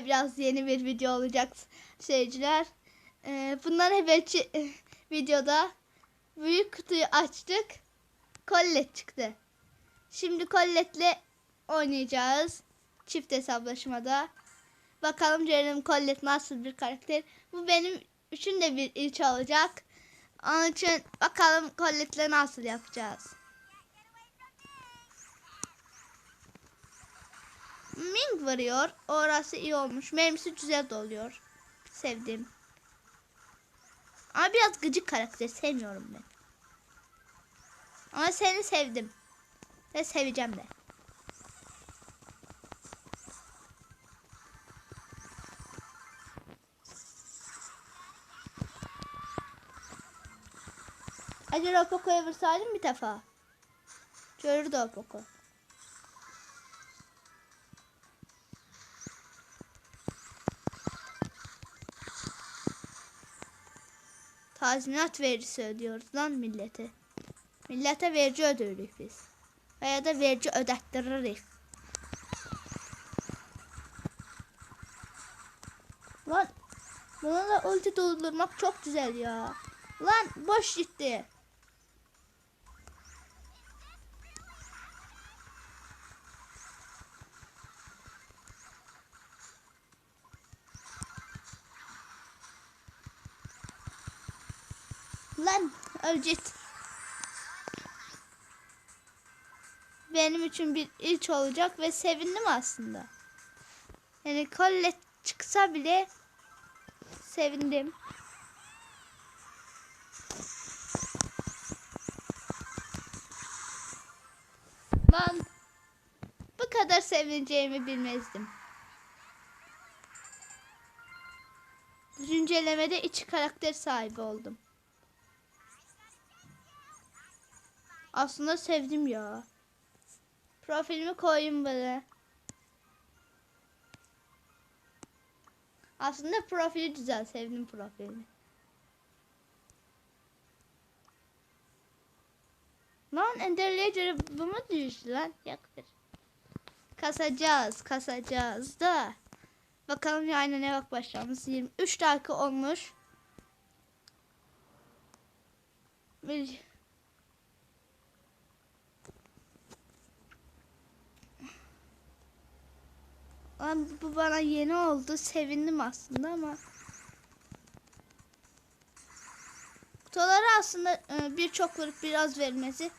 Biraz yeni bir video olacak seyirciler. Ee, bundan evvelki videoda büyük kutuyu açtık. Collet çıktı. Şimdi Collet'le oynayacağız. Çift hesaplaşmada. Bakalım Ceren'im Collet nasıl bir karakter. Bu benim üçün de bir ilç olacak. Onun için bakalım Collet'le nasıl yapacağız. Ming varıyor. Orası iyi olmuş. Mermisi güzel doluyor. Sevdim. Ama biraz gıcık karakter. Sevmiyorum ben. Ama seni sevdim. Ve seveceğim de. Acaba Poco'ya vursaydım bir defa. Görürdü o Poco. Tazminat vergisi ödüyoruz lan millete. Millete vergi ödüyoruz biz. Veya da vergi ödettiririz. Lan buna da ulti doldurmak çok güzel ya. Lan boş gitti. Lan ölecek. Benim için bir ilk olacak ve sevindim aslında. Yani kollet çıksa bile sevindim. Lan bu kadar sevineceğimi bilmezdim. Güncellemede içi karakter sahibi oldum. Aslında sevdim ya. Profilimi koyayım böyle. Aslında profili güzel. Sevdim profilini. Lan enderliğe mu düştü lan? Yakdır. Kasacağız. Kasacağız da. Bakalım yani ne bak başlamamız. 23 dakika olmuş. Bir... bu bana yeni oldu. Sevindim aslında ama. Kutuları aslında e, birçok vurup biraz vermesi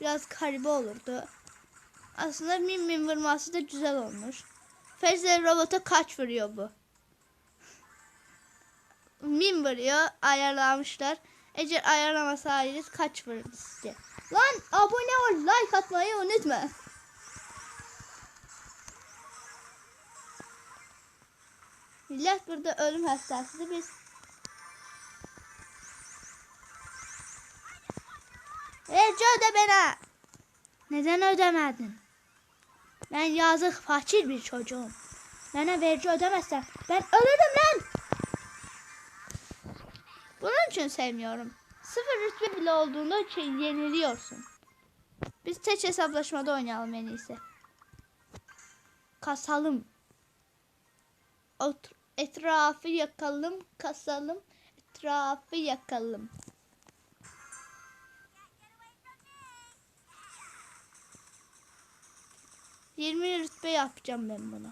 biraz karibe olurdu. Aslında min min vurması da güzel olmuş. Fezle robota kaç vuruyor bu? Min vuruyor. Ayarlamışlar. Eğer ayarlamasaydınız kaç vururdu size? Lan abone ol, like atmayı unutma. Millet burada ölüm hastası biz. Verci öde bana. Neden ödemedin? Ben yazık fakir bir çocuğum. Bana verci ödemezsen ben ölürüm lan. Bunun için sevmiyorum. Sıfır rütbe bile olduğunda yeniliyorsun. Biz tek hesaplaşmada oynayalım en iyisi. Kasalım. Ot- etrafı yakalım, kasalım, etrafı yakalım. Yirmi rütbe yapacağım ben bunu.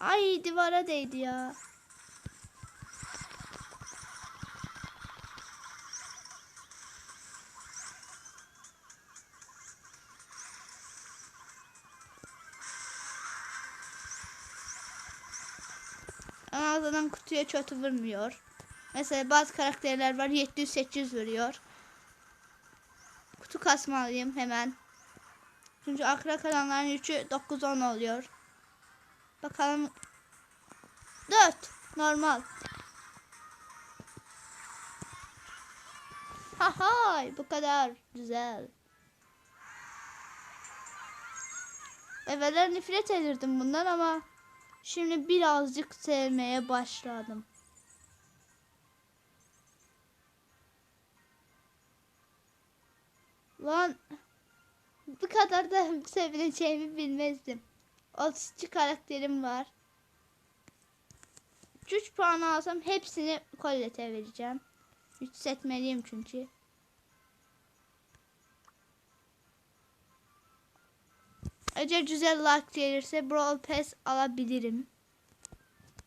Ay divara değdi ya. En azından kutuya kötü vurmuyor. Mesela bazı karakterler var 700-800 vuruyor. Kutu kasmalıyım hemen. Çünkü akra kalanların yükü 9-10 oluyor. Bakalım. 4. Normal. Hahay bu kadar güzel. Evveler nefret ederdim bundan ama şimdi birazcık sevmeye başladım. Lan bu kadar da sevileceğimi bilmezdim. 32 karakterim var. 3 puan alsam hepsini Colette'e vereceğim. Yükseltmeliyim çünkü. Eğer güzel like gelirse Brawl Pass alabilirim.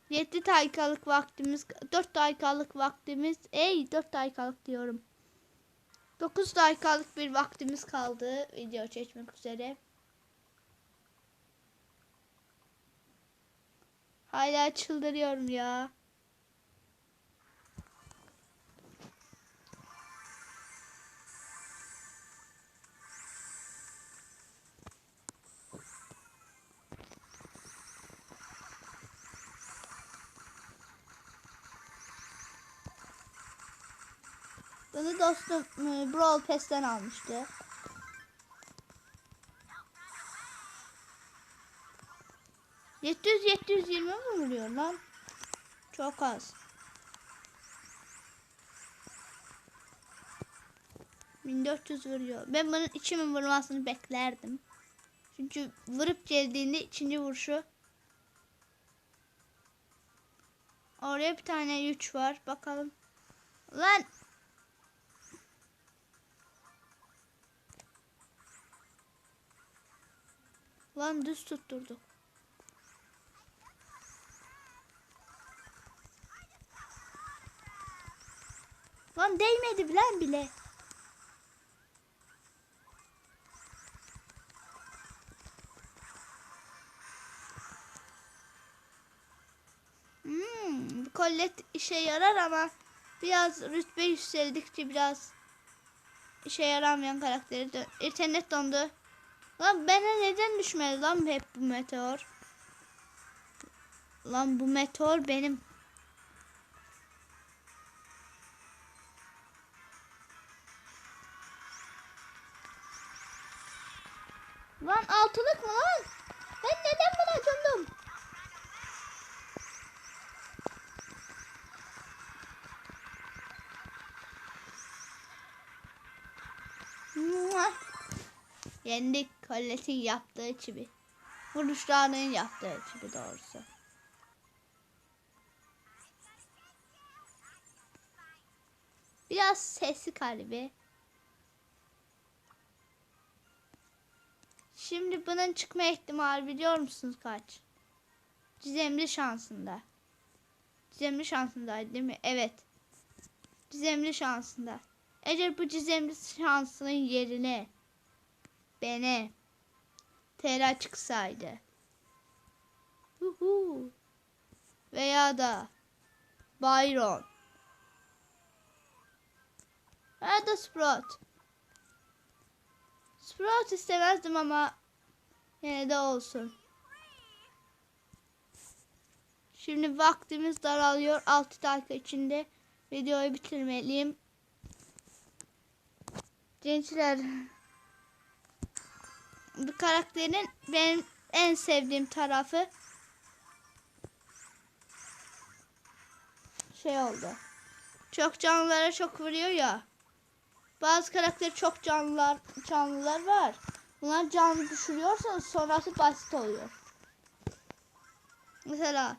7 dakikalık vaktimiz, 4 dakikalık vaktimiz, ey 4 dakikalık diyorum. 9 dakikalık bir vaktimiz kaldı video çekmek üzere. Hala çıldırıyorum ya. Bunu dostum e, Brawl Pass'ten almıştı. Yedi yüz yedi yüz yirmi mi vuruyor lan? Çok az. 1400 vuruyor. Ben bunun içimin vurmasını beklerdim. Çünkü vurup geldiğinde ikinci vuruşu. Oraya bir tane 3 var. Bakalım. Lan Lan düz tutturduk. Lan değmedi bilen bile. Hmm, kollet işe yarar ama biraz rütbe yükseldikçe biraz işe yaramayan karakteri dön. İnternet dondu. Lan bana neden düşmedi lan hep bu meteor? Lan bu meteor benim. Lan altılık mı lan? Ben neden buna? Muah. Yendik Collette'in yaptığı gibi. Vuruşlarının yaptığı gibi doğrusu. Biraz sesi kalbi. Şimdi bunun çıkma ihtimali biliyor musunuz kaç? Cizemli şansında. Cizemli şansındaydı değil mi? Evet. Cizemli şansında. Eğer bu cizemli şansının yerine beni Tera çıksaydı. Huhu. Veya da Byron. Veya da Sprout. Sprout istemezdim ama yine de olsun. Şimdi vaktimiz daralıyor. 6 dakika içinde videoyu bitirmeliyim. Gençler bu karakterin benim en sevdiğim tarafı şey oldu. Çok canlılara çok vuruyor ya. Bazı karakter çok canlılar canlılar var. Bunlar canlı düşürüyorsanız sonrası basit oluyor. Mesela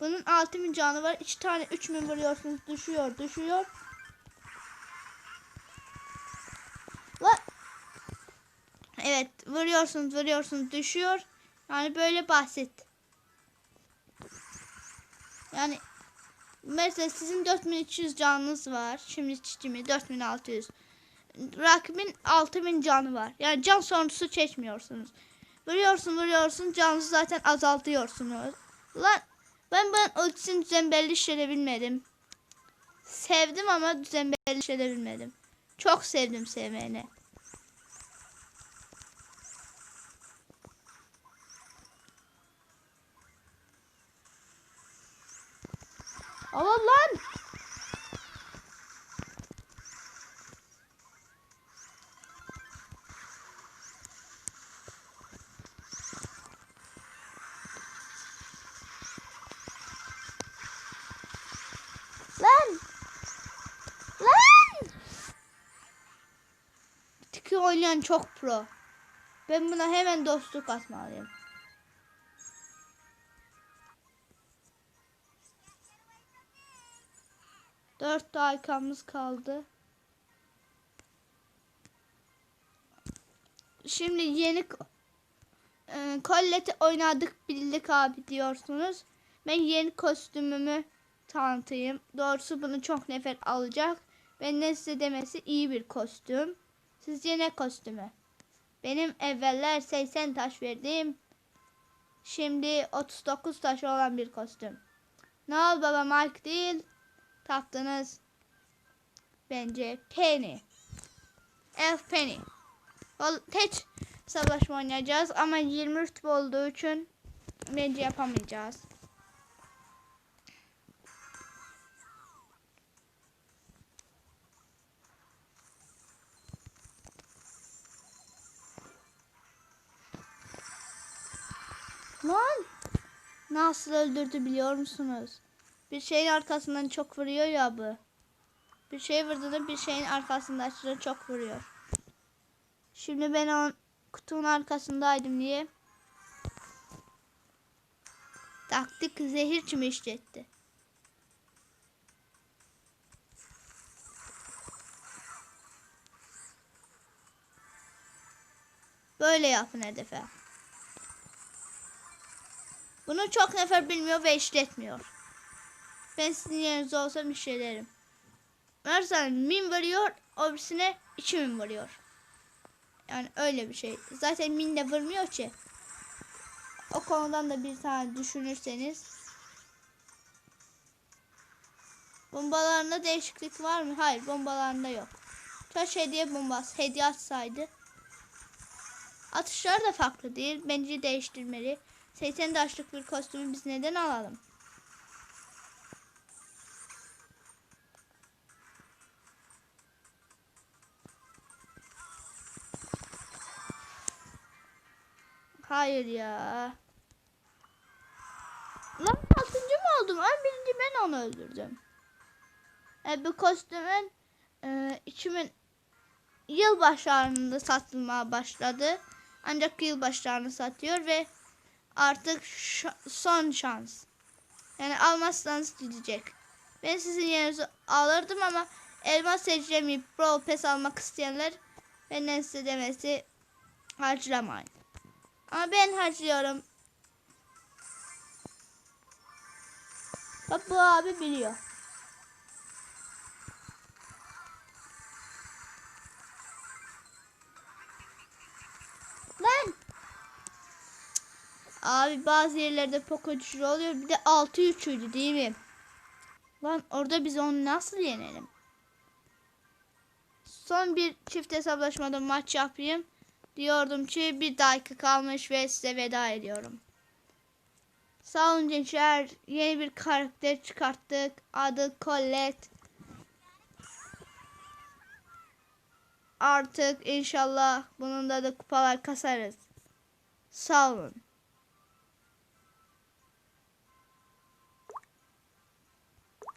bunun 6000 canı var. 2 tane 3000 vuruyorsunuz düşüyor düşüyor. Evet vuruyorsunuz vuruyorsunuz düşüyor. Yani böyle basit. Yani mesela sizin 4300 canınız var. Şimdi çiçimi 4600 rakibin 6000 canı var. Yani can sonusu çekmiyorsunuz. Vuruyorsun vuruyorsun canınızı zaten azaltıyorsunuz. Lan ben ben ultisini düzenbelli işleyebilmedim. Sevdim ama düzenbelli işleyebilmedim. Çok sevdim sevmeyene. Aman lan. Oynayan çok pro. Ben buna hemen dostluk atmalıyım. Dört dakikamız kaldı. Şimdi yeni e, Collette'i oynadık bildik abi diyorsunuz. Ben yeni kostümümü tanıtayım. Doğrusu bunu çok nefer alacak. Ben de size demesi iyi bir kostüm. Sizce ne kostümü? Benim evveller 80 taş verdim. Şimdi 39 taş olan bir kostüm. Ne ol baba Mike değil. Taktınız. Bence Penny. Elf Penny. Tek savaşma oynayacağız ama 20 rütbe olduğu için bence yapamayacağız. Lan! Nasıl öldürdü biliyor musunuz? Bir şeyin arkasından çok vuruyor ya bu. Bir şey vurduğunda bir şeyin arkasında aşırı çok vuruyor. Şimdi ben o kutunun arkasındaydım diye. Taktik zehir çimi işletti. Böyle yapın hedefe. Bunu çok nefer bilmiyor ve işletmiyor. Ben sizin yerinizde olsam işlerim. Mesela min vuruyor, öbürsüne iki min vuruyor. Yani öyle bir şey. Zaten min de vurmuyor ki. O konudan da bir tane düşünürseniz. Bombalarında değişiklik var mı? Hayır bombalarında yok. Taş hediye bombası. Hediye atsaydı. Atışlar da farklı değil. Bence değiştirmeli. 80 taşlık bir kostümü biz neden alalım? Hayır ya. Lan altıncı mı oldum? En birinci ben onu öldürdüm. E, bu kostümün e, 2000 yıl başlarında satılmaya başladı. Ancak yıl başlarını satıyor ve artık son şans. Yani almazsanız gidecek. Ben sizin yerinizi alırdım ama elmas seçemeyip Brawl Pass almak isteyenler benden size demesi harcamayın. Ama ben harcıyorum. Bak bu abi biliyor. Abi bazı yerlerde poco düşürü oluyor. Bir de 6-3'üydü değil mi? Lan orada biz onu nasıl yenelim? Son bir çift hesaplaşmada maç yapayım. Diyordum ki bir dakika kalmış ve size veda ediyorum. Sağ olun gençler. Yeni bir karakter çıkarttık. Adı Colette. Artık inşallah bunun da, da kupalar kasarız. Sağ olun.